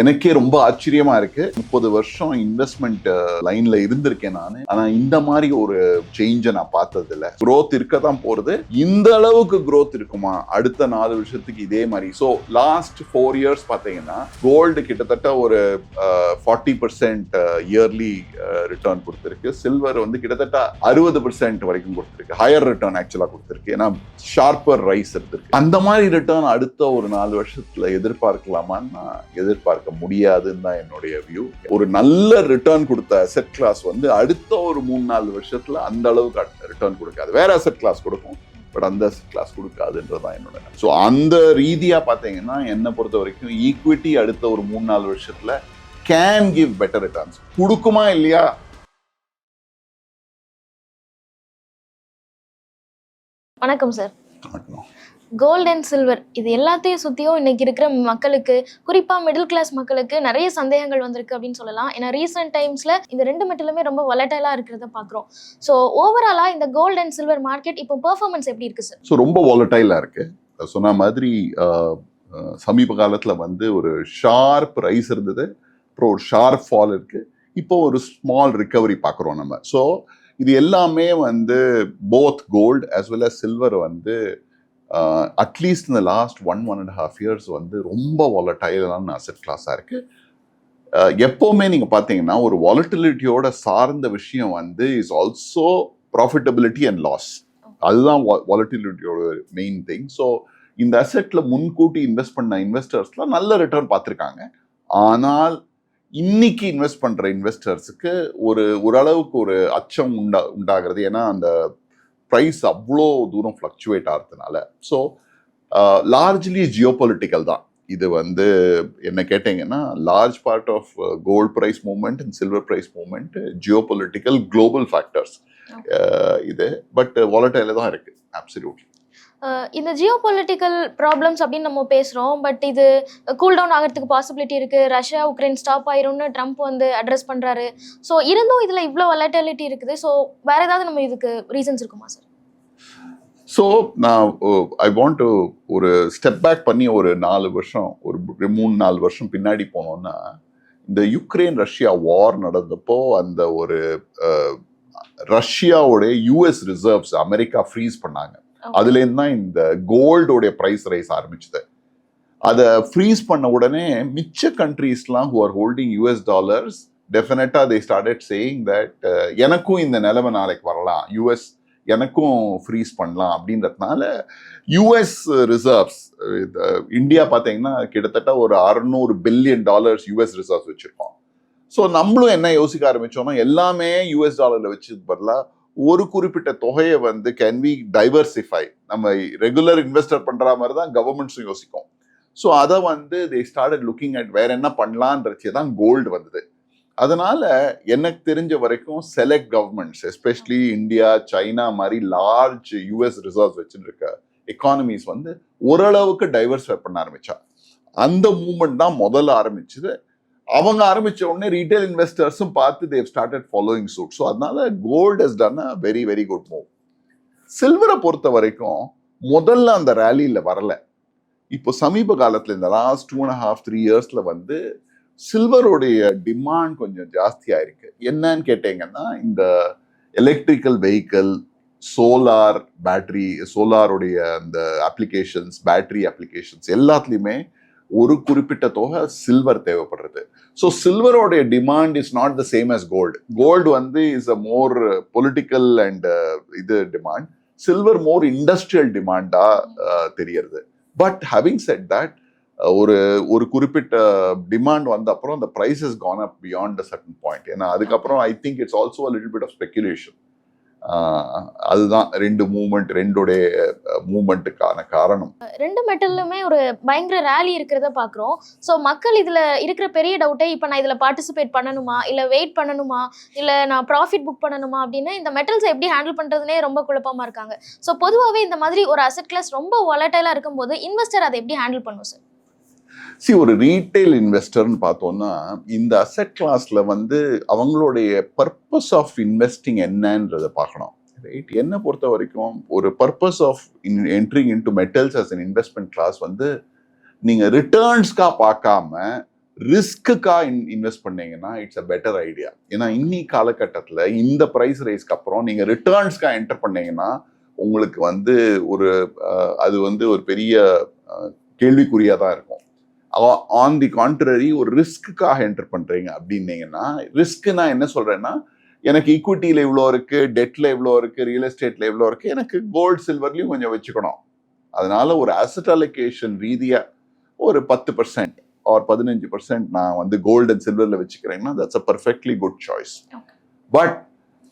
எனக்கே ரொம்ப ஆச்சரியமா இருக்கு. முப்பது வருஷம் இன்வெஸ்ட்மெண்ட் லைன்ல இருந்திருக்கேன் நான். ஆனா இந்த மாதிரி ஒரு சேஞ்சை நான் பார்த்தது இல்லை growth இருக்க தான் போறது. இந்த அளவுக்கு க்ரோத் இருக்குமா? அடுத்த நாலு வருஷத்துக்கு இதே மாதிரி. ஸோ லாஸ்ட் ஃபோர் இயர்ஸ் பார்த்தீங்கன்னா கோல்டு கிட்டத்தட்ட ஒரு ஃபார்ட்டி பர்சன்ட் இயர்லி ரிட்டர்ன் கொடுத்துருக்கு. சில்வர் வந்து கிட்டத்தட்ட அறுபது பர்சன்ட் வரைக்கும் கொடுத்துருக்கு. ஹையர் ரிட்டர்ன் ஆக்சுவலாக கொடுத்துருக்கு. ஏன்னா ஷார்ப்பர் ரைஸ் எடுத்திருக்கு. அந்த மாதிரி ரிட்டர்ன் அடுத்த ஒரு நாலு வருஷத்துல எதிர்பார்க்கலாமான்னு நான் எதிர்பார்க்க முடியாதுன்னு தான் என்னுடைய வியூ ஒரு நல்ல ரிட்டர்ன் கொடுத்த அசெட் கிளாஸ் வந்து அடுத்த ஒரு மூணு நாலு வருஷத்துல அந்த அளவுக்கு ரிட்டர்ன் கொடுக்காது. வேற அசெட் கிளாஸ் கொடுக்கும் பட் அந்த கிளாஸ் கொடுக்காதுன்றதான் என்னோட ஸோ அந்த ரீதியா பார்த்தீங்கன்னா என்னை பொறுத்த வரைக்கும் ஈக்விட்டி அடுத்த ஒரு மூணு நாலு வருஷத்துல கேன் கிவ் பெட்டர் ரிட்டர்ன்ஸ் கொடுக்குமா இல்லையா? வணக்கம் சார் கோல்ட் அண்ட் சில்வர் இது எல்லாத்தையும் சுற்றியும் இன்னைக்கு இருக்கிற மக்களுக்கு குறிப்பாக மிடில் கிளாஸ் மக்களுக்கு நிறைய சந்தேகங்கள் வந்திருக்கு அப்படின்னு சொல்லலாம். ஏன்னா ரீசெண்ட் டைம்ஸில் இந்த ரெண்டு மெட்டலுமே ரொம்ப வொலட்டைலாக இருக்கிறத பார்க்குறோம் ஸோ ஓவராலாக இந்த கோல்ட் அண்ட் சில்வர் மார்க்கெட் இப்போ பெர்ஃபார்மன்ஸ் எப்படி இருக்கு சார் ஸோ ரொம்ப வாலட்டைலாக இருக்கு. சொன்ன மாதிரி சமீப காலத்தில் வந்து ஒரு ஷார்ப் ரைஸ் இருந்தது. அப்புறம் ஒரு ஷார்ப் ஃபால் இருக்கு. இப்போ ஒரு ஸ்மால் ரிகவரி பார்க்குறோம் நம்ம. ஸோ இது எல்லாமே வந்து both gold as well as silver வந்து அட்லீஸ்ட் இந்த last one one and half years வந்து ரொம்ப வாலட்டைலான அசெட் கிளாஸாக இருக்கு. ஆஹ், எப்பவுமே நீங்க பார்த்தீங்கன்னா ஒரு வாலட்டிலிட்டியோட சார்ந்த விஷயம் வந்து is also profitability and loss அதுதான் வாலட்டிலிட்டியோட மெயின் திங் ஸோ இந்த அசெட்ல முன்கூட்டி இன்வெஸ்ட் பண்ண இன்வெஸ்டர்ஸ்லாம் நல்ல ரிட்டர்ன் பார்த்துருக்காங்க ஆனால் இன்னைக்கு இன்வெஸ்ட் பண்ற இன்வெஸ்டர்ஸுக்கு ஒரு ஓரளவுக்கு ஒரு அச்சம் உண்டா உண்டாகிறது. ஏன்னா அந்த ப்ரைஸ் அவ்வளோ தூரம் ஃப்ளக்சுவேட் ஆகிறதுனால. ஸோ லார்ஜ்லி ஜியோபொலிட்டிக்கல் தான். இது வந்து என்ன கேட்டீங்கன்னா large part of gold price movement and silver price movement geopolitical global factors இது. பட் வாலட்டைல தான் இருக்கு. அப்சல்யூட்லி இந்த ஜியோ பொலிட்டிக்கல் ப்ராப்ளம்ஸ் அப்படின்னு நம்ம பேசுகிறோம் பட் இது கூல் டவுன் ஆகிறதுக்கு பாசிபிலிட்டி இருக்குது ரஷ்யா உக்ரைன் ஸ்டாப் ஆயிரும்னு ட்ரம்ப் வந்து அட்ரஸ் பண்ணுறாரு ஸோ இருந்தும் இதில் இவ்வளோ வலட்டாலிட்டி இருக்குது. ஸோ வேறு ஏதாவது நம்ம இதுக்கு ரீசன்ஸ் இருக்குமா சார் ஸோ நான் ஐ வாண்ட் டு ஒரு ஸ்டெப் பேக் பண்ணி ஒரு நாலு வருஷம் ஒரு மூணு நாலு வருஷம் பின்னாடி போனோம்னா இந்த யுக்ரைன் ரஷ்யா வார் நடந்தப்போ அந்த ஒரு ரஷ்யாவோடைய யூஎஸ் ரிசர்வ்ஸ் அமெரிக்கா ஃப்ரீஸ் பண்ணாங்க. அதுலேருந்து தான் இந்த கோல்டோடைய ப்ரைஸ் ரைஸ் ஆரம்பிச்சது. அதை ஃப்ரீஸ் பண்ண உடனே மிச்ச கண்ட்ரீஸ்லாம் who are holding US dollars டெஃபினட்டாக தே ஸ்டார்டட் சேயிங் தட் எனக்கும் இந்த நிலைமை நாளைக்கு வரலாம். யூஎஸ் எனக்கும் ஃப்ரீஸ் பண்ணலாம் அப்படின்றதுனால யூஎஸ் ரிசர்வ்ஸ் இந்தியா பார்த்தீங்கன்னா கிட்டத்தட்ட ஒரு அறுநூறு பில்லியன் டாலர்ஸ் யூஎஸ் ரிசர்வ்ஸ் வச்சிருக்கோம். ஸோ நம்மளும் என்ன யோசிக்க ஆரம்பிச்சோம்னா எல்லாமே யூஎஸ் டாலர்ல வச்சு பதிலாக ஒரு குறிப்பிட்ட தொகையை வந்து கேன் வி டைவர்சிஃபை நம்ம ரெகுலர் இன்வெஸ்டர் பண்ணுற மாதிரி தான் கவர்மெண்ட்ஸும் யோசிக்கும். ஸோ அதை வந்து தே ஸ்டார்டட் லுக்கிங் அட் வேற என்ன பண்ணலான்றச்சே தான் கோல்டு வந்தது. அதனால எனக்கு தெரிஞ்ச வரைக்கும் select governments especially India China மாதிரி லார்ஜ் யூஎஸ் ரிசர்வ்ஸ் வச்சுருக்க எக்கானமிஸ் வந்து ஓரளவுக்கு டைவர்சிஃபை பண்ண ஆரம்பிச்சா. அந்த மூமெண்ட் தான் முதல்ல ஆரம்பிச்சது. அவங்க ஆரம்பித்த உடனே ரீட்டைல் இன்வெஸ்டர்ஸும் பார்த்து they started following suit so அதனால gold has done a very very good move சில்வரை பொறுத்த வரைக்கும் முதல்ல அந்த ரேலியில் வரல. இப்போ சமீப காலத்தில் இந்த last two and half three இயர்ஸில் வந்து சில்வருடைய டிமாண்ட் கொஞ்சம் ஜாஸ்தியாக இருக்கு என்னன்னு கேட்டீங்கன்னா இந்த எலக்ட்ரிக்கல் வெஹிக்கிள் சோலார் பேட்டரி சோலாருடைய அந்த அப்ளிகேஷன்ஸ் பேட்டரி அப்ளிகேஷன்ஸ் எல்லாத்துலேயுமே ஒரு குறிப்பிட்ட தொகை சில்வர் தேவைப்படுறது. So சில்வரோடைய demand is not the same as gold gold வந்து is a more political and இது டிமாண்ட் சில்வர் மோர் இண்டஸ்ட்ரியல் டிமாண்டா தெரியறது. பட் ஹேவிங் செட் தட் ஒரு ஒரு குறிப்பிட்ட டிமாண்ட் வந்த அப்புறம் அந்த prices gone up beyond a certain point ஏன்னா அதுக்கப்புறம் I think it's also little bit of speculation அதுதான் ரெண்டு மூமெண்ட் ரெண்டுடைய மூமெண்ட்டுக்கான காரணம். ரெண்டு மெட்டல்லுமே ஒரு பயங்கர ரேலி இருக்கிறத பார்க்குறோம் ஸோ மக்கள் இதில் இருக்கிற பெரிய டவுட்டே இப்போ நான் இதில் பார்ட்டிசிபேட் பண்ணணுமா? இல்லை வெயிட் பண்ணணுமா? இல்லை நான் ப்ராஃபிட் புக் பண்ணணுமா? அப்படின்னு இந்த மெட்டல்ஸை எப்படி ஹேண்டில் பண்ணுறதுனே ரொம்ப குழப்பமாக இருக்காங்க. ஸோ பொதுவாகவே இந்த மாதிரி ஒரு அசெட் கிளாஸ் ரொம்ப வாலட்டைலாக இருக்கும்போது இன்வெஸ்டர் அதை எப்படி ஹேண்டில் பண்ணும் சார் சி ஒரு ரீட்டைல் இன்வெஸ்டர்னு பார்த்தோம்னா இந்த அசெட் கிளாஸில் வந்து அவங்களுடைய பர்பஸ் ஆஃப் இன்வெஸ்டிங் என்னன்றதை பார்க்கணும். ரைட் என்னை பொறுத்த வரைக்கும் ஒரு purpose of entering into metals as an investment class வந்து நீங்கள் ரிட்டர்ன்ஸ்க்காக பார்க்காம ரிஸ்க்குக்காக இன் இன்வெஸ்ட் பண்ணீங்கன்னா இட்ஸ் அ பெட்டர் ஐடியா ஏன்னா இன்னி காலகட்டத்தில் இந்த ப்ரைஸ் ரைஸ்க்கு அப்புறம் நீங்கள் ரிட்டர்ன்ஸ்க்காக என்டர் பண்ணீங்கன்னா உங்களுக்கு வந்து ஒரு அது வந்து ஒரு பெரிய கேள்விக்குறியாக தான் இருக்கும். ஆன் தி கான்ட்ரரி ஒரு ரிஸ்க்குக்காக என்டர் பண்றீங்க அப்படின்னீங்கன்னா ரிஸ்க் நான் என்ன சொல்றேன்னா எனக்கு ஈக்விட்டியில இவ்வளோ இருக்கு டெட்ல இவ்வளோ இருக்கு ரியல் எஸ்டேட்ல இவ்வளோ இருக்கு எனக்கு கோல்டு சில்வர்லயும் கொஞ்சம் வச்சுக்கணும். அதனால ஒரு அசட் அலோகேஷன் ரீதியா ஒரு பத்து பர்சன்ட் ஆர் பதினஞ்சு பர்சன்ட் நான் வந்து கோல்டு அண்ட் சில்வர்ல வச்சுக்கிறேன்னா that's a perfectly good choice. But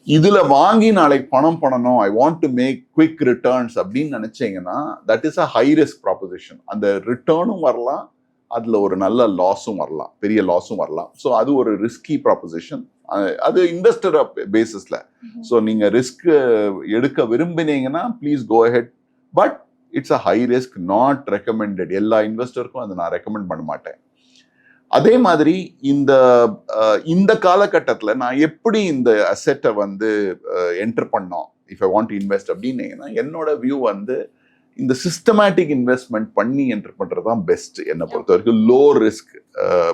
இதுல வாங்கி நாளைக்கு பணம் பண்ணணும் I want to make quick returns அப்படின்னு நினைச்சீங்கன்னா that is a high risk proposition அந்த ரிட்டர்னும் வரலாம் அதுல ஒரு நல்ல லாஸும் வரலாம் பெரிய லாஸும் வரலாம். ஸோ அது ஒரு ரிஸ்கி ப்ராposition அது இன்வெஸ்டர் பேசிஸ்ல ஸோ நீங்க ரிஸ்க் எடுக்க விரும்பினீங்கன்னா please go ahead but it's a high risk not recommended எல்லா இன்வெஸ்டருக்கும் அதை நான் ரெக்கமெண்ட் பண்ண மாட்டேன். அதே மாதிரி இந்த இந்த காலகட்டத்தில் நான் எப்படி இந்த அசெட்டை வந்து என்டர் பண்ணோம்? இஃப் ஐ வாண்ட் இன்வெஸ்ட் அப்படின்னீங்கன்னா என்னோட வியூ வந்து இந்த சிஸ்டமேட்டிக் இன்வெஸ்ட்மெண்ட் பண்ணி என்டர் பண்ணுறது தான் பெஸ்ட் என்னை பொறுத்த வரைக்கும் லோ ரிஸ்க்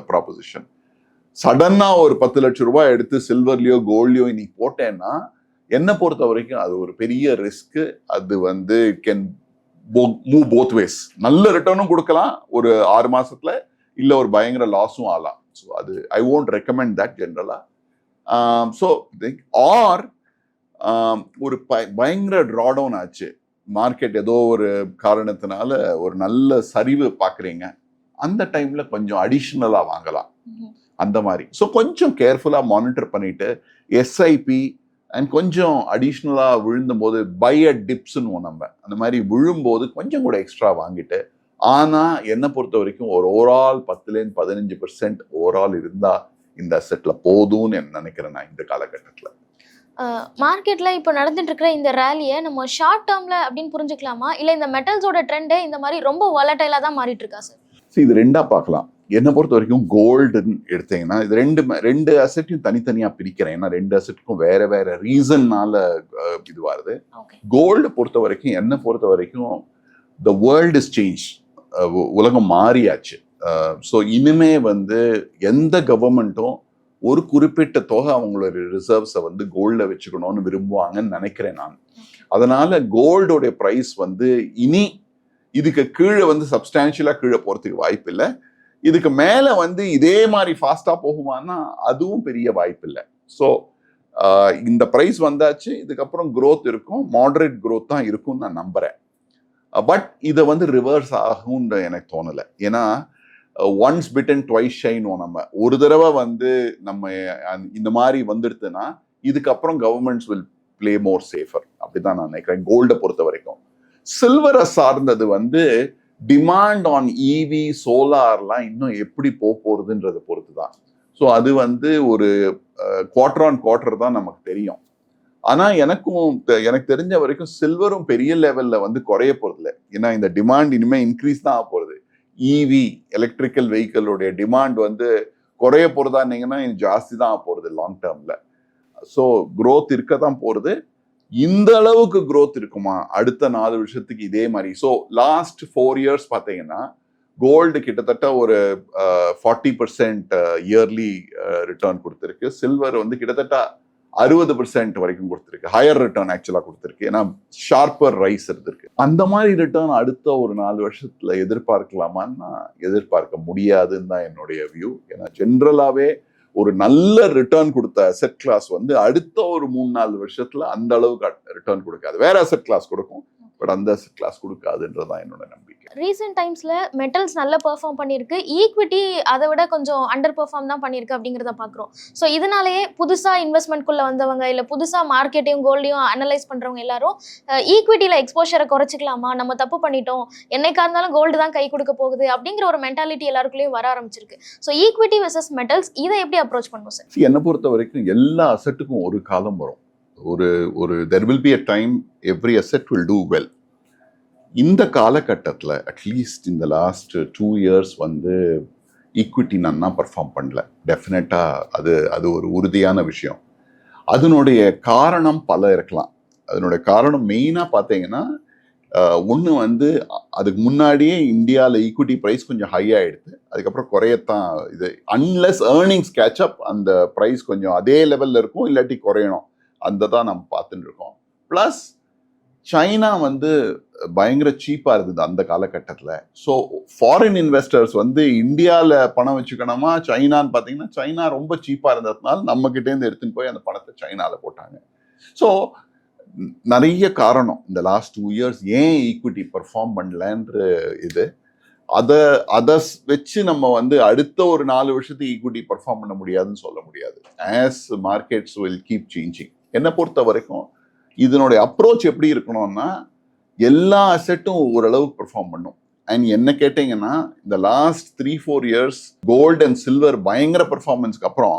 ப்ராப்போசிஷன் சடனாக ஒரு பத்து லட்சம் ரூபாய் எடுத்து சில்வர்லையோ கோல்ட்லையோ இன்னைக்கு போட்டேன்னா என்னை பொறுத்த வரைக்கும் அது ஒரு பெரிய ரிஸ்க் அது வந்து கேன் மூவ் போத் வேஸ் நல்ல ரிட்டர்னும் கொடுக்கலாம். ஒரு ஆறு மாசத்துல இல்லை ஒரு பயங்கர லாஸும் ஆகலாம். ஸோ அது ஐ ஓன்ட் ரெக்கமெண்ட் தட் ஜென்ரலாக ஸோ ஆர் ஒரு ப- பயங்கர ட்ராடவுன் ஆச்சு. மார்க்கெட் ஏதோ ஒரு காரணத்தினால ஒரு நல்ல சரிவு பார்க்குறீங்க. அந்த டைம்ல கொஞ்சம் அடிஷ்னலா வாங்கலாம். அந்த மாதிரி. ஸோ கொஞ்சம் கேர்ஃபுல்லாக மானிட்டர் பண்ணிட்டு எஸ்ஐபி அண்ட் கொஞ்சம் அடிஷ்னலாக விழுந்தும்போது பை அ டிப்ஸ்னு நம்ம. அந்த மாதிரி விழும்போது கொஞ்சம் கூட எக்ஸ்ட்ரா வாங்கிட்டு ஆனால் என்னை பொறுத்த வரைக்கும் ஒரு ஓவரால் பத்துலேருந்து பதினஞ்சு பெர்சென்ட் ஓவரால் இருந்தால் இந்த அசெட்டில் போதும்னு நினைக்கிறேன் நான் இந்த காலகட்டத்தில். மார்க்கெட்ல இப்போ நடந்துட்டு இருக்கிற இந்த ரேலியை நம்ம ஷார்ட் டேர்ம்ல அப்படின்னு புரிஞ்சுக்கலாமா? இல்ல இந்த மெட்டல்ஸோட ட்ரெண்டே இந்த மாதிரி ரொம்ப வாலட்டைலா தான் மாறிட்டு இருக்கா சார் ஸோ இது ரெண்டா பார்க்கலாம். என்னை பொறுத்த வரைக்கும் கோல்டுன்னு எடுத்தீங்கன்னா இது ரெண்டு ரெண்டு அசெட்டையும் தனித்தனியாக பிரிக்கிறேன். ஏன்னா ரெண்டு அசெட்டுக்கும் வேற வேற ரீசன்னால இது வருது. கோல்டு பொறுத்த வரைக்கும் என்னை பொறுத்த வரைக்கும் த வேர்ல்டு இஸ் சேஞ்ச் உலகம் மாறியாச்சு. ஸோ இனிமே வந்து எந்த கவர்மெண்ட்டும் ஒரு குறிப்பிட்ட தொகை அவங்களோட ரிசர்வ்ஸை வந்து கோல்டில் வச்சுக்கணும்னு விரும்புவாங்கன்னு நினைக்கிறேன் நான். அதனால கோல்டோடைய ப்ரைஸ் வந்து இனி இதுக்கு கீழே வந்து சப்ஸ்டான்ஷியலாக கீழே போகிறதுக்கு வாய்ப்பு இல்லை. இதுக்கு மேலே வந்து இதே மாதிரி ஃபாஸ்ட்டாக போகுமான்னா அதுவும் பெரிய வாய்ப்பு இல்லை. ஸோ இந்த ப்ரைஸ் வந்தாச்சு இதுக்கப்புறம் growth இருக்கும் மாடரேட் growth தான் இருக்கும்னு நான் நம்புறேன். பட் இதை வந்து ரிவர்ஸ் ஆகும்னு எனக்கு தோணலை. ஏன்னா ஒன்ஸ் பிட் அண்ட் ட்வைஸ் ஷைனும் நம்ம. ஒரு தடவை வந்து நம்ம இந்த மாதிரி வந்துடுதுன்னா இதுக்கப்புறம் governments will play more safer அப்படிதான் நான் நினைக்கிறேன் கோல்டை பொறுத்த வரைக்கும். சில்வரை சார்ந்தது வந்து டிமாண்ட் ஆன் இவி சோலார்லாம் இன்னும் எப்படி போக போகிறதுன்றதை பொறுத்து தான் ஸோ அது வந்து ஒரு குவார்டர் ஆன் குவார்டர் தான் நமக்கு தெரியும். ஆனா எனக்கும் தெ- எனக்கு தெரிஞ்ச வரைக்கும் சில்வரும் பெரிய லெவல்ல வந்து குறைய போறதில்ல. ஏன்னா இந்த டிமாண்ட் இனிமே இன்க்ரீஸ் தான் ஆக போகிறது இவி எலக்ட்ரிக்கல் வெஹிக்கிளோடைய டிமாண்ட் வந்து குறைய போறதான்னீங்கன்னா இது ஜாஸ்தி தான் போகிறது போறது லாங் டேர்ம்ல ஸோ க்ரோத் இருக்க தான் போறது. இந்த அளவுக்கு க்ரோத் இருக்குமா? அடுத்த நாலு வருஷத்துக்கு இதே மாதிரி. ஸோ லாஸ்ட் ஃபோர் இயர்ஸ் பார்த்தீங்கன்னா கோல்டு கிட்டத்தட்ட ஒரு ஃபார்ட்டி பர்சன்ட் இயர்லி ரிட்டர்ன் கொடுத்துருக்கு. சில்வர் வந்து கிட்டத்தட்ட அறுபது பர்சன்ட் வரைக்கும் கொடுத்துருக்கு. ஹையர் ரிட்டர்ன் ஆக்சுவலாக கொடுத்துருக்கு. ஏன்னா ஷார்ப்பர் ரைஸ் இருந்திருக்கு அந்த மாதிரி ரிட்டர்ன் அடுத்த ஒரு நாலு வருஷத்தில் எதிர்பார்க்கலாமான்னா எதிர்பார்க்க முடியாதுன்னு தான் என்னுடைய வியூ ஏன்னா ஜென்ரலாகவே ஒரு நல்ல ரிட்டர்ன் கொடுத்த அசெட் கிளாஸ் வந்து அடுத்த ஒரு மூணு நாலு வருஷத்தில் அந்த அளவுக்கு ரிட்டர்ன் கொடுக்காது. வேற அசெட் கிளாஸ் கொடுக்கும். பட் அந்த அசெட் கிளாஸ் கொடுக்காதுன்றதான் என்னோட நம்பிக்கை. ரீசெண்ட் டைம்ஸில் மெட்டல்ஸ் நல்லா பெர்ஃபார்ம் பண்ணியிருக்கு. ஈக்விட்டி அதை விட கொஞ்சம் அண்டர் பெர்ஃபார்ம் தான் பண்ணியிருக்கு அப்படிங்கிறத பார்க்குறோம் ஸோ இதனாலேயே புதுசாக இன்வெஸ்ட்மெண்ட்குள்ளே வந்தவங்க இல்லை புதுசாக மார்க்கெட்டையும் கோல்டையும் அனலைஸ் பண்ணுறவங்க எல்லாரும் ஈக்விட்டியில் எக்ஸ்போஷரை குறைச்சிக்கலாமா? நம்ம தப்பு பண்ணிட்டோம். என்னைக்கா இருந்தாலும் கோல்டு தான் கை கொடுக்க போகுது அப்படிங்கிற ஒரு மென்டாலிட்டி எல்லாருக்குள்ளேயும் வர ஆரம்பிச்சிருக்கு. ஸோ ஈக்விட்டி வெர்சஸ் மெட்டல்ஸ் இதை எப்படி அப்ரோச் பண்ணுவோம் சார் என்னை பொறுத்த வரைக்கும் எல்லா அசட்டுக்கும் ஒரு காலம் வரும். ஒரு ஒரு there will be a time every asset will do well இந்த காலகட்டத்தில் அட்லீஸ்ட் இந்த லாஸ்ட் டூ இயர்ஸ் வந்து ஈக்விட்டி நன்னா பர்ஃபார்ம் பண்ணல. டெஃபினட்டாக அது அது ஒரு உறுதியான விஷயம். அதனுடைய காரணம் பல இருக்கலாம். அதனுடைய காரணம் மெயினாக பார்த்தீங்கன்னா ஒன்று வந்து அதுக்கு முன்னாடியே இந்தியாவில் ஈக்விட்டி ப்ரைஸ் கொஞ்சம் ஹை ஆகிடுது அதுக்கப்புறம் குறையத்தான் இது. அன்லெஸ் ஏர்னிங்ஸ் கேட்சப் அந்த ப்ரைஸ் கொஞ்சம் அதே லெவலில் இருக்கும் இல்லாட்டி குறையணும். அந்த தான் நம்ம பார்த்துட்டு இருக்கோம். ப்ளஸ் சைனா வந்து பயங்கர சீப்பாக இருந்தது அந்த காலகட்டத்தில். ஸோ ஃபாரின் இன்வெஸ்டர்ஸ் வந்து இந்தியாவில் பணம் வச்சுக்கணுமா சைனான்னு பார்த்தீங்கன்னா சைனா ரொம்ப சீப்பாக இருந்ததுனால நம்மக்கிட்டேருந்து எடுத்துன்னு போய் அந்த பணத்தை சைனாவில் போட்டாங்க. ஸோ நிறைய காரணம் இந்த லாஸ்ட் டூ இயர்ஸ் ஏன் ஈக்விட்டி பெர்ஃபார்ம் பண்ணலன்ற இது. அதை அதை வச்சு நம்ம வந்து அடுத்த ஒரு நாலு வருஷத்துக்கு ஈக்விட்டி பெர்ஃபார்ம் பண்ண முடியாதுன்னு சொல்ல முடியாது. As markets will keep changing என்னை பொறுத்த வரைக்கும் இதனுடைய அப்ரோச் எப்படி இருக்கணும்னா எல்லா அசெட்டும் ஓரளவுக்கு பெர்ஃபார்ம் பண்ணும். அண்ட் என்ன கேட்டிங்கன்னா இந்த last three four years gold and silver பயங்கர பெர்ஃபார்மன்ஸ்க்கு அப்புறம்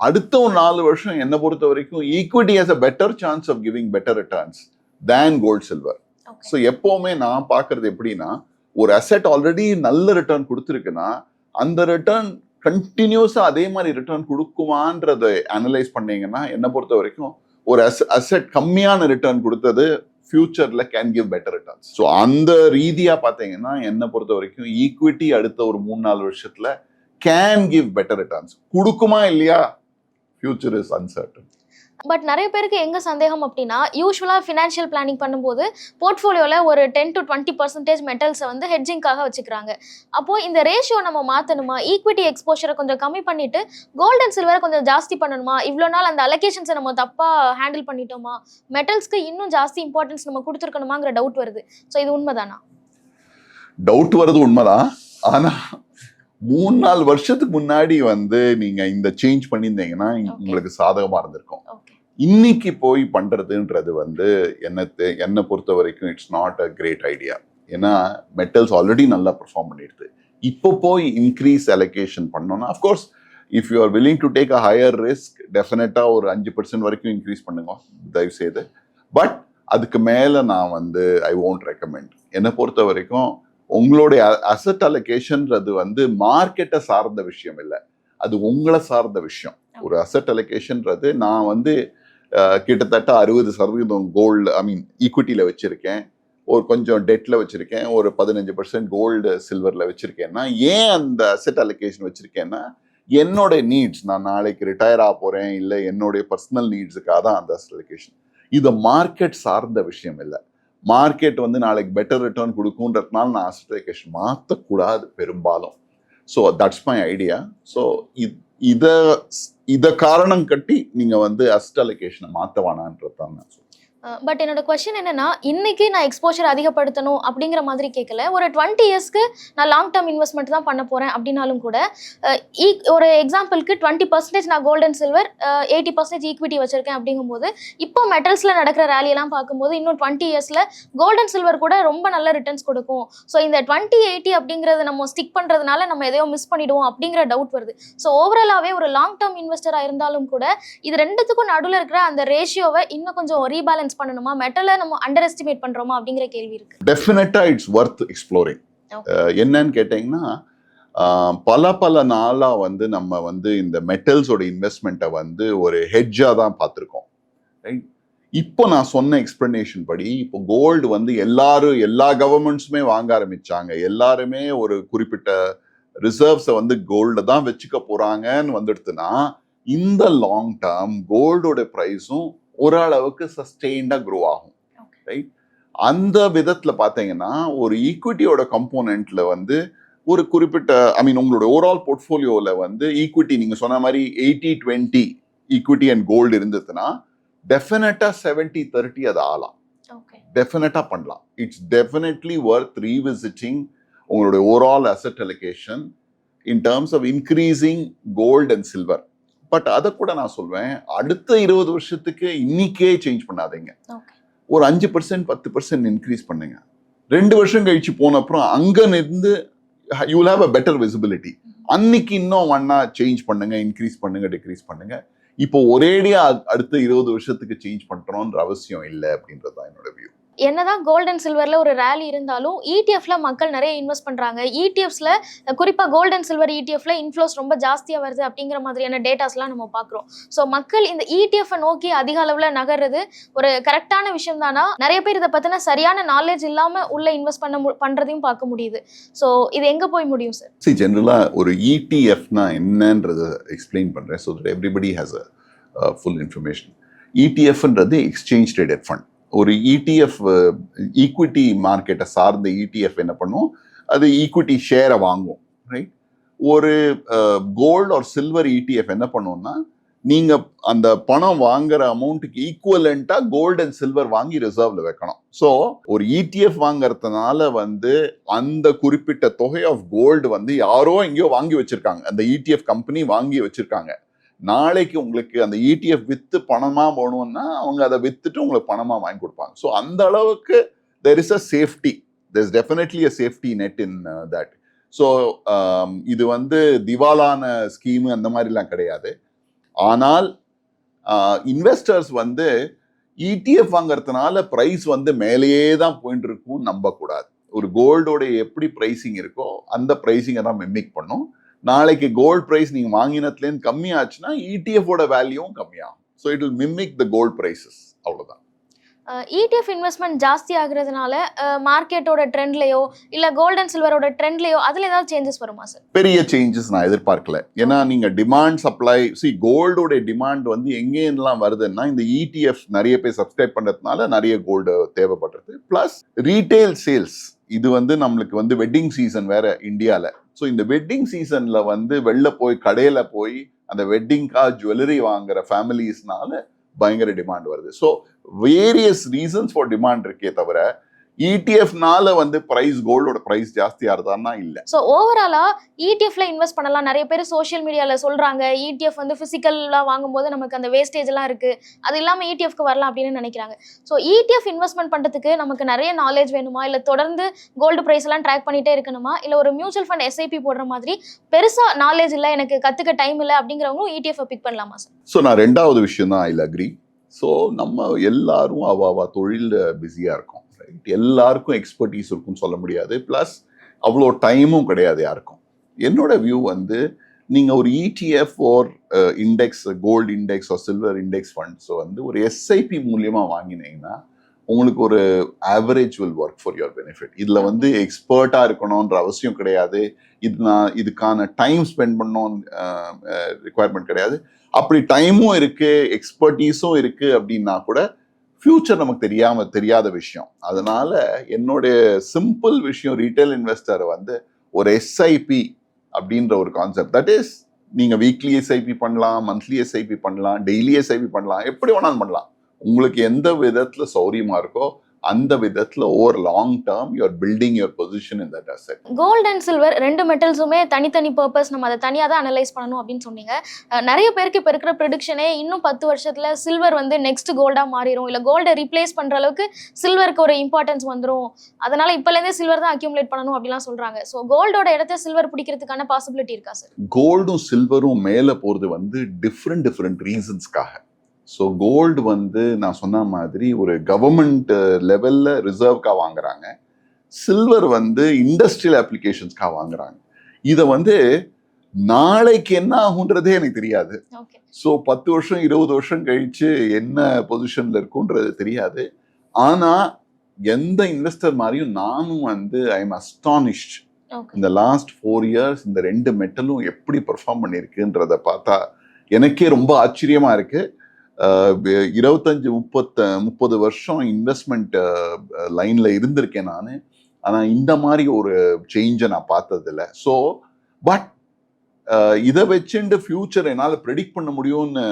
அடுத்த ஒரு நாலு வருஷம் என்னை பொறுத்த வரைக்கும் equity has a better chance of giving better returns than gold silver so எப்போவுமே நான் பார்க்கறது எப்படின்னா ஒரு அசெட் ஆல்ரெடி நல்ல ரிட்டர்ன் கொடுத்துருக்குன்னா அந்த ரிட்டர்ன் கண்டினியூஸாக அதே மாதிரி ரிட்டர்ன் கொடுக்குமான்றதை அனலைஸ் பண்ணீங்கன்னா என்னை பொறுத்த வரைக்கும் ஒரு அசெட் கம்மியான ரிட்டர்ன் கொடுத்தது ஃபியூச்சரில் can give better returns so அந்த ரீதியா பார்த்தீங்கன்னா என்னை பொறுத்த வரைக்கும் ஈக்விட்டி அடுத்த ஒரு மூணு நாலு வருஷத்துல கேன் கிவ் பெட்டர் ரிட்டர்ன்ஸ் கொடுக்குமா இல்லையா? ஃபியூச்சர் இஸ் அன்சர்டன் பட் நிறைய பேருக்கு எங்க சந்தேகம் அப்படின்னா யூஸ்வலாக ஃபினான்ஷியல் பிளானிங் பண்ணும்போது போர்ட்ஃபோலியோவில் ஒரு டென் டு டுவெண்ட்டி பர்சன்டேஜ் மெட்டல்ஸை வந்து ஹெட்ஜிங்காக வச்சுக்கிறாங்க. அப்போ இந்த ரேஷியோ நம்ம மாற்றணுமா ஈக்விட்டி எக்ஸ்போஷரை கொஞ்சம் கம்மி பண்ணிட்டு கோல்ட் அண்ட் சில்வரை கொஞ்சம் ஜாஸ்தி பண்ணணுமா? இவ்வளோ நாள் அந்த அலகேஷன்ஸை நம்ம தப்பாக ஹேண்டில் பண்ணிட்டோமா? மெட்டல்ஸ்க்கு இன்னும் ஜாஸ்தி இம்பார்ட்டன்ஸ் நம்ம கொடுத்துருக்கணுமாங்கிற டவுட் வருது. ஸோ இது உண்மைதானா? டவுட் வருது உண்மைதான். ஆனா மூணு நாலு வருஷத்துக்கு முன்னாடி வந்து நீங்க இந்த சேஞ்ச் பண்ணியிருந்தீங்கன்னா உங்களுக்கு சாதகமா இருந்திருக்கும். இன்னைக்கு போய் பண்றதுன்றது வந்து என்னத்தை என்னை பொறுத்த வரைக்கும் it's not a great idea ஏன்னா மெட்டல்ஸ் ஆல்ரெடி நல்லா பெர்ஃபார்ம் பண்ணிடுது. இப்போ போய் இன்க்ரீஸ் அலோகேஷன் பண்ணோம்னா of course if you are willing to take a higher risk டெஃபினட்டாக ஒரு அஞ்சு பர்சன்ட் வரைக்கும் இன்க்ரீஸ் பண்ணுங்க தயவு செய்து பட் அதுக்கு மேலே நான் வந்து ஐ won't ரெக்கமெண்ட் என்னை பொறுத்த வரைக்கும் உங்களுடைய அசட் அலோகேஷன்றது வந்து மார்க்கெட்டை சார்ந்த விஷயம் இல்லை. அது உங்களை சார்ந்த விஷயம். ஒரு அசட் அலோகேஷன்றது நான் வந்து கிட்டத்தட்ட அறுபது சதவீதம் கோல்டு ஐ மீன் ஈக்விட்டியில் வச்சுருக்கேன். ஒரு கொஞ்சம் டெட்டில் வச்சுருக்கேன். ஒரு பதினஞ்சு பர்சன்ட் கோல்டு சில்வரில் வச்சுருக்கேன்னா ஏன் அந்த அசெட் அலோகேஷன் வச்சுருக்கேன்னா என்னோட நீட்ஸ் நான் நாளைக்கு ரிட்டையர் ஆக போகிறேன் இல்லை என்னுடைய பர்சனல் நீட்ஸுக்காக தான் அந்த அசெட் அலோகேஷன் இது மார்க்கெட் சார்ந்த விஷயம் இல்லை. மார்க்கெட் வந்து நாளைக்கு பெட்டர் ரிட்டர்ன் கொடுக்குன்றதுனால நான் அசெட் அலோகேஷன் மாற்றக்கூடாது பெரும்பாலும் so that's my idea so இதை இதை காரணம் கட்டி நீங்கள் வந்து அசெட் அலோகேஷனை மாற்ற வேணான்றது தான் நான் சொல்றேன். பட் என்னோட கொஷின் என்னன்னா இன்னைக்கு நான் எக்ஸ்போஷர் அதிகப்படுத்தணும் அப்படிங்கிற மாதிரி கேட்கல ஒரு டுவெண்ட்டி இயர்ஸ்க்கு நான் லாங் டேர்ம் இன்வெஸ்ட்மெண்ட் தான் பண்ண போறேன் அப்படின்னாலும் கூட ஈ- e, ஒரு எக்ஸாம்பிளுக்கு டுவெண்ட்டி பர்சன்டேஜ் நான் gold and silver eighty percentage equity வச்சிருக்கேன் அப்படிங்கும்போது இப்போ மெட்டல்ஸ்ல நடக்கிற ரேலியெல்லாம் பார்க்கும்போது இன்னும் டுவெண்ட்டி இயர்ஸ்ல கோல்டன் சில்வர் கூட ரொம்ப நல்ல ரிட்டர்ன்ஸ் கொடுக்கும். ஸோ இந்த டுவெண்ட்டி எயிட்டி அப்படிங்கறது நம்ம ஸ்டிக் பண்றதுனால நம்ம எதையோ மிஸ் பண்ணிடுவோம் அப்படிங்கிற டவுட் வருது. ஸோ ஓவராலாவே ஒரு லாங் டேர்ம் இன்வெஸ்டராக இருந்தாலும் கூட இது ரெண்டுத்துக்கும் நடுவில் இருக்கிற அந்த ரேஷியோவை இன்னும் கொஞ்சம் ரீபேலன்ஸ் பண்ணணுமா? மெட்டலை நம்ம அண்டர் எஸ்டிமேட் பண்றோமா? அப்படிங்கிற கேள்வி இருக்கு. டெஃபினட்டா இட்ஸ் ஒர்த் எக்ஸ்ப்ளோரிங். என்னன்னு கேட்டிங்கன்னா பல பல நாளா வந்து நம்ம வந்து இந்த மெட்டல்ஸோட இன்வெஸ்ட்மெண்ட்டை வந்து ஒரு ஹெட்ஜாக தான் பார்த்துருக்கோம். ரைட் இப்போ நான் சொன்ன எக்ஸ்பிளனேஷன் படி இப்போ கோல்டு வந்து எல்லாரும் எல்லா கவர்மெண்ட்ஸுமே வாங்க ஆரம்பிச்சாங்க. எல்லாருமே ஒரு குறிப்பிட்ட ரிசர்வ்ஸை வந்து கோல்டு தான் வச்சுக்க போறாங்கன்னு வந்துடுத்துன்னா இந்த லாங் டேர்ம் கோல்டோட ப்ரைஸும் ஓரளவுக்கு சஸ்டெயின்டாக க்ரோ ஆகும். ரைட் அந்த விதத்துல பாத்தீங்கன்னா ஒரு ஈக்விட்டியோட கம்போனன்ட்ல வந்து ஒரு குறிப்பிட்ட ஐ மீன் உங்களோட ஓவரால் போர்ட்ஃபோலியோவில் வந்து ஈக்விட்டி நீங்க சொன்ன மாதிரி eighty twenty equity and gold இருந்ததுன்னா டெஃபினட்டா செவன்ட்டி தேர்ட்டி அது ஆகலாம். ஓகே டெஃபினட்டா பண்ணலாம். இட்ஸ் டெஃபினெட்லி ஒர்த் ரீவிசிட்டிங் உங்களுடைய overall asset allocation in terms of increasing gold and silver but அதை கூட நான் சொல்வேன் அடுத்த இருபது வருஷத்துக்கு இன்னிக்கே சேஞ்ச் பண்ணாதீங்க. ஒரு அஞ்சு பர்சன்ட் பத்து பர்சன்ட் இன்க்ரீஸ் பண்ணுங்க. ரெண்டு வருஷம் கழிச்சு போன அப்புறம் அங்க இருந்து you have a better visibility அன்னைக்கு இன்னும் ஒன்னா சேஞ்ச் பண்ணுங்க இன்க்ரீஸ் பண்ணுங்க டிக்ரீஸ் பண்ணுங்க. இப்போ ஒரேடியா அ- அடுத்த இருபது வருஷத்துக்கு சேஞ்ச் பண்றோன்ற அவசியம் இல்லை அப்படின்றது தான் என்னோட வியூ என்னதான் கோல்ட் அண்ட் சில்வர்ல ஒரு ரேலி இருந்தாலும் இடிஎஃப்ல மக்கள் நிறைய இன்வெஸ்ட் பண்றாங்க. E இடிஎஃப்ஸ்ல குறிப்பா கோல்ட் அண்ட் சில்வர் இடிஎஃப்ல இன்ஃப்ளோஸ் ரொம்ப ஜாஸ்தியா வருது அப்படிங்கிற மாதிரியான டேட்டாஸ்லாம் நம்ம பார்க்குறோம். ஸோ மக்கள் இந்த E நோக்கி அதிக அளவில் நகர்றது ஒரு கரெக்டான விஷயம் தானா? நிறைய பேர் இதை பத்தின சரியான நாலேஜ் இல்லாம உள்ள இன்வெஸ்ட் பண்ண மு- பண்றதையும் பார்க்க முடியுது. ஸோ இது எங்க போய் முடியும் சார் சி ஜென்ரலாக ஒரு இடிஎஃப்னா என்னன்றதை எக்ஸ்பிளைன் பண்ணுறேன் so everybody has a full information இடிஎஃப்ன்றது exchange traded fund ஒரு இடிஎஃப் ஈக்விட்டி மார்க்கெட்டை சார்ந்த இடிஎஃப் என்ன பண்ணும்? அது ஈக்விட்டி ஷேரை வாங்கும் ரைட் ஒரு கோல்டு ஒரு சில்வர் இடிஎஃப் என்ன பண்ணுவோம்னா நீங்கள் அந்த பணம் வாங்குற அமௌண்ட்டுக்கு ஈக்குவலண்ட்டாக கோல்டு அண்ட் சில்வர் வாங்கி ரிசர்வில் வைக்கணும். ஸோ ஒரு இடிஎஃப் வாங்குறதுனால வந்து அந்த குறிப்பிட்ட தொகை ஆஃப் கோல்டு வந்து யாரோ எங்கேயோ வாங்கி வச்சிருக்காங்க. அந்த இடிஎஃப் கம்பெனி வாங்கி வச்சுருக்காங்க. நாளைக்கு உங்களுக்கு அந்த இடிஎஃப் வித்து பணமாக போகணும்னா அவங்க அதை வித்துட்டு உங்களுக்கு பணமாக வாங்கி கொடுப்பாங்க. ஸோ அந்த அளவுக்கு there is a safety there is definitely a safety net in that so இது வந்து திவாலான ஸ்கீமு அந்த மாதிரிலாம் கிடையாது. ஆனால் uh, இன்வெஸ்டர்ஸ் வந்து இடிஎஃப் வாங்குறதுனால ப்ரைஸ் வந்து மேலேயே தான் போயிட்டு இருக்கும் நம்பக்கூடாது. ஒரு கோல்டோட எப்படி ப்ரைஸிங் இருக்கோ அந்த ப்ரைஸிங்கை தான் மிமிக் பண்ணும். நாளைக்கு கோல்ட் ப்ரைஸ் நீங்கள் வாங்கினதுலேருந்து கம்மியாச்சுன்னா இடிஎஃபோட வேல்யூவும் கம்மியாகும். So it will mimic the gold prices அவ்வளோதான் இடிஎஃப் இன்வெஸ்ட்மெண்ட் ஜாஸ்தி ஆகுறதுனால மார்க்கெட்டோட ட்ரெண்ட்லயோ இல்ல கோல்ட் அண்ட் சில்வரோட ட்ரெண்ட்லயோ அதுல ஏதாவது சேஞ்சஸ் வருமா சார் பெரிய சேஞ்சஸ் நான் எதிர்பார்க்கல. ஏன்னா நீங்க டிமாண்ட் சப்ளை சி கோல்டோட டிமாண்ட் வந்து எங்கேருந்துலாம் வருதுன்னா இந்த இடிஎஃப் நிறைய பேர் சப்ஸ்கிரைப் பண்றதுனால நிறைய கோல்டு தேவைப்படுறது. பிளஸ் ரீட்டைல் சேல்ஸ் இது வந்து நம்மளுக்கு வந்து வெட்டிங் சீசன் வேற இந்தியால ஸோ இந்த வெட்டிங் சீசனில் வந்து வெளில போய் கடையில் போய் அந்த வெட்டிங்காக ஜுவல்லரி வாங்குற ஃபேமிலிஸ்னால பயங்கர டிமாண்ட் வருது. So various reasons for demand இருக்கே தவிர இடிஎஃப்னால வந்து பிரைஸ் கோல்டோட பிரைஸ் ஜாஸ்தி ஆகுதான்னா இல்லை. ஸோ ஓவராலா இடிஎஃப்ல இன்வெஸ்ட் பண்ணலாம். நிறைய பேர் சோஷியல் மீடியால சொல்றாங்க இடிஎஃப் வந்து பிசிக்கலா வாங்கும்போது நமக்கு அந்த வேஸ்டேஜ் எல்லாம் இருக்கு. அது இல்லாம இடிஎஃப்க்கு வரலாம் அப்படின்னு நினைக்கிறாங்க. ஸோ இடிஎஃப் இன்வெஸ்ட்மெண்ட் பண்றதுக்கு நமக்கு நிறைய நாலேஜ் வேணுமா? இல்ல தொடர்ந்து கோல்டு பிரைஸ் எல்லாம் ட்ராக் பண்ணிட்டே இருக்கணுமா? இல்ல ஒரு மியூச்சுவல் ஃபண்ட் எஸ்ஐபி போடுற மாதிரி பெருசா நாலேஜ் இல்ல எனக்கு கத்துக்க டைம் இல்ல அப்படிங்கிறவங்களும் இடிஎஃப் பிக் பண்ணலாமா சார் ஸோ நான் ரெண்டாவது விஷயம் தான் ஐல் அக்ரி ஸோ நம்ம எல்லாரும் அவ அவ தொழில் பிஸியாக இருக்கோம். எல்லாருக்கும் எக்ஸ்பர்டீஸ் இருக்கும்னு சொல்ல முடியாது. ப்ளஸ் அவ்வளோ டைமும் கிடையாது யாருக்கும். என்னோட வியூ வந்து நீங்கள் ஒரு ETF or index gold index ஒரு சில்வர் இண்டெக்ஸ் ஃபண்ட்ஸோ வந்து ஒரு எஸ்ஐபி மூலியமாக வாங்கினீங்கன்னா உங்களுக்கு ஒரு average will work for your benefit இதில் வந்து எக்ஸ்பர்ட்டாக இருக்கணுன்ற அவசியம் கிடையாது. இது நான் இதுக்கான டைம் ஸ்பெண்ட் பண்ணணும் ரிக்குவயர்மெண்ட் கிடையாது. அப்படி டைமும் இருக்கு எக்ஸ்பர்டீஸும் இருக்கு அப்படின்னா கூட ஃப்யூச்சர் நமக்கு தெரியாம தெரியாத விஷயம். அதனால என்னுடைய சிம்பிள் விஷயம் ரீட்டைல் இன்வெஸ்டர் வந்து ஒரு எஸ்ஐபி அப்படின்ற ஒரு கான்செப்ட் தட் இஸ் நீங்க வீக்லி எஸ்ஐபி பண்ணலாம் மந்த்லி எஸ்ஐபி பண்ணலாம் டெய்லி எஸ்ஐபி பண்ணலாம் எப்படி வேணாலும் பண்ணலாம். உங்களுக்கு எந்த விதத்துல சௌரியமா இருக்கோ அந்த விதத்துல over long term you are building your position in that asset gold and silver ரெண்டு மெட்டல்ஸுமே தனித்தனி பர்பஸ் நம்ம அதை தனியாக தான் அனலைஸ் பண்ணணும் அப்படின்னு சொன்னீங்க. நிறைய பேருக்கு இப்போ இருக்கிற ப்ரிடிக்ஷனே இன்னும் பத்து வருஷத்துல சில்வர் வந்து நெக்ஸ்ட் கோல்டாக மாறிடும் இல்லை கோல்டை ரீப்ளேஸ் பண்ற அளவுக்கு சில்வருக்கு ஒரு இம்பார்ட்டன்ஸ் வந்துடும் அதனால இப்போலேருந்தே சில்வர் தான் அக்யூமுலேட் பண்ணணும் அப்படிலாம் சொல்றாங்க. ஸோ கோல்டோட இடத்த சில்வர் பிடிக்கிறதுக்கான பாசிபிலிட்டி இருக்கா சார் கோல்டும் சில்வரும் மேலே போகிறது வந்து டிஃப்ரெண்ட் டிஃப்ரெண்ட் ரீசன்ஸ்க்காக ஸோ கோல்டு வந்து நான் சொன்ன மாதிரி ஒரு கவர்மெண்ட் லெவலில் ரிசர்வ்க்காக வாங்குறாங்க. சில்வர் வந்து இண்டஸ்ட்ரியல் அப்ளிகேஷன்ஸ்க்காக வாங்குறாங்க. இதை வந்து நாளைக்கு என்ன ஆகுன்றதே எனக்கு தெரியாது. ஸோ பத்து வருஷம் இருபது வருஷம் கழிச்சு என்ன பொசிஷன்ல இருக்குன்றது தெரியாது. ஆனா எந்த இன்வெஸ்டர் மாதிரியும் நானும் வந்து ஐ எம் அஸ்டானிஷ்ட் இந்த லாஸ்ட் ஃபோர் இயர்ஸ் இந்த ரெண்டு மெட்டலும் எப்படி பெர்ஃபார்ம் பண்ணியிருக்குன்றத பார்த்தா எனக்கே ரொம்ப ஆச்சரியமா இருக்கு. அஹ் வே- இருபத்தஞ்சு முப்பத்த முப்பது வருஷம் இன்வெஸ்ட்மெண்ட் லைனில் இருந்திருக்கேன் நான். ஆனால் இந்த மாதிரி ஒரு சேஞ்சை நான் பார்த்ததில்ல. ஸோ பட் இதை வச்சுட்டு ஃப்யூச்சர் என்னால் ப்ரெடிக்ட் பண்ண முடியும்னு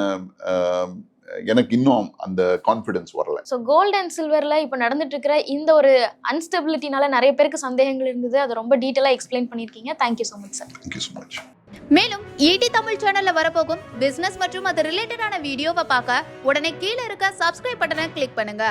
எனக்கு இன்னும் அந்த கான்ஃபிடன்ஸ் வரல. ஸோ கோல்ட் அண்ட் சில்வரில் இப்போ நடந்துட்டு இருக்கிற இந்த ஒரு அன்ஸ்டபிலிட்டினால நிறைய பேருக்கு சந்தேகங்கள் இருந்தது. அதை ரொம்ப டீட்டெயிலாக எக்ஸ்பிளைன் பண்ணியிருக்கீங்க. Thank you so much sir thank you so much மேலும் ஈடி தமிழ் சேனல்ல வரப்போகும் பிசினஸ் மற்றும் அது ரிலேட்டடான வீடியோவை பார்க்க உடனே கீழே இருக்க சப்ஸ்கிரைப் பட்டனை கிளிக் பண்ணுங்க.